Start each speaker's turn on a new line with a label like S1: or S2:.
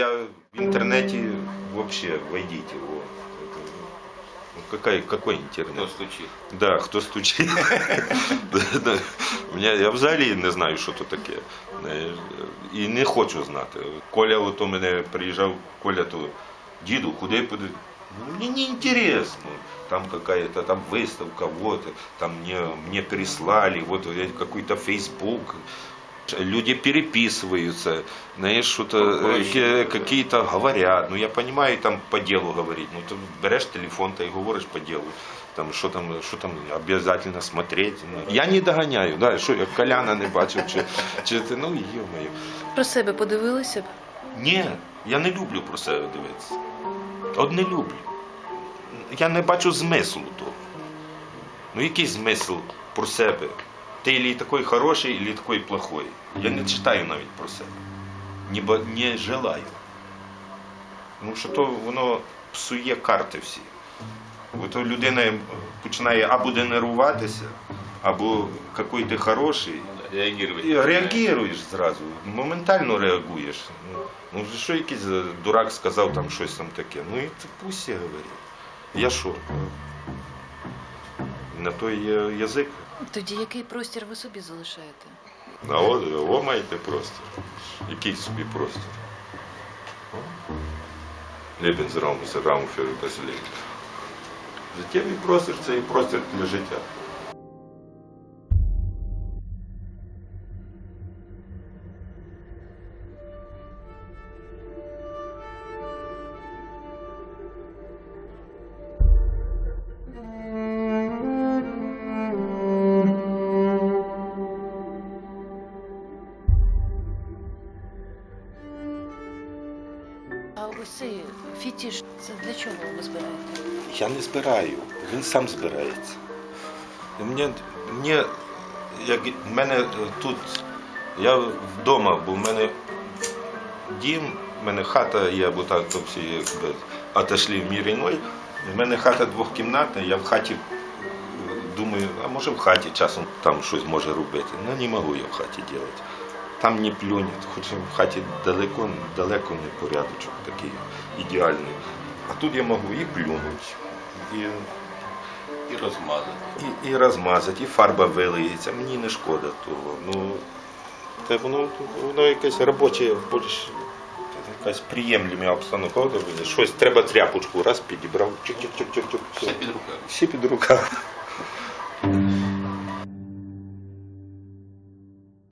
S1: Я в интернете вообще войдите. Вот. Ну, какой, какой интернет?
S2: Хто стучить?
S1: Да, хто стучить. Да, да. У мене- Я взагалі не знаю, що то таке. Знаєш, І не хочу знати. Коля от у мене приїжджав, Коля то діду, куди подив. Мне не интересно. Там какая-то там выставка, вот, там мне, мне прислали, вот я какой-то Facebook. Люди переписываются, знаешь, что-то э, ке- какие-то говорят. Ну я понимаю, там по делу говорить. Ну ты берешь телефон, ты и говоришь по делу. Там що там, що там обов'язково смотреть. Ну, я не доганяю, да, що я Коляна не бачив, чи, чи ти, ну йо-моє.
S3: Про себе подивилися б.
S1: Ні, я не люблю про себе дивитися. От не люблю. Я не бачу змислу того. Ну який змисл про себе? Ти ілі такий хороший, ілі такий плохой. Я не читаю навіть про себе. Не, не желаю. Тому що то воно псує карти всі. От людина починає або денервуватися, або який ти хороший,
S2: Реагувати.
S1: реагуєш зразу, моментально реагуєш. Ну, Ну, що якийсь дурак сказав там щось там таке. Ну і це пусть я говорить. Я що? На той є язик.
S3: Тоді який простір ви собі залишаєте?
S1: А от о, маєте простір. Який собі простір? Für das Leben. Життєвий простір це і простір для життя.
S3: А ось фітіш, це для чого ви збираєте?
S1: Я не збираю, він сам збирається. Мені, мені як мене е, тут, я вдома, бо в мене дім, в мене хата є, бо так то всі якби отошли в мір іной. В мене хата двохкімнатна, я в хаті думаю, а може в хаті часом там щось може робити. Ну не можу я в хаті робити. Там не плюнуть, хоч в хаті далеко, далеко не порядочок такий ідеальний. А тут я можу і плюнути, і,
S2: І розмазати.
S1: і, і розмазати, і фарба вилиється. Мені не шкода того. Ну, це воно, воно якесь робоче, більш якась приємлива обстановка. Щось треба тряпочку, раз підібрав, чик-чик-чик-чик-чик.
S2: Все під руками.
S1: Всі під руками.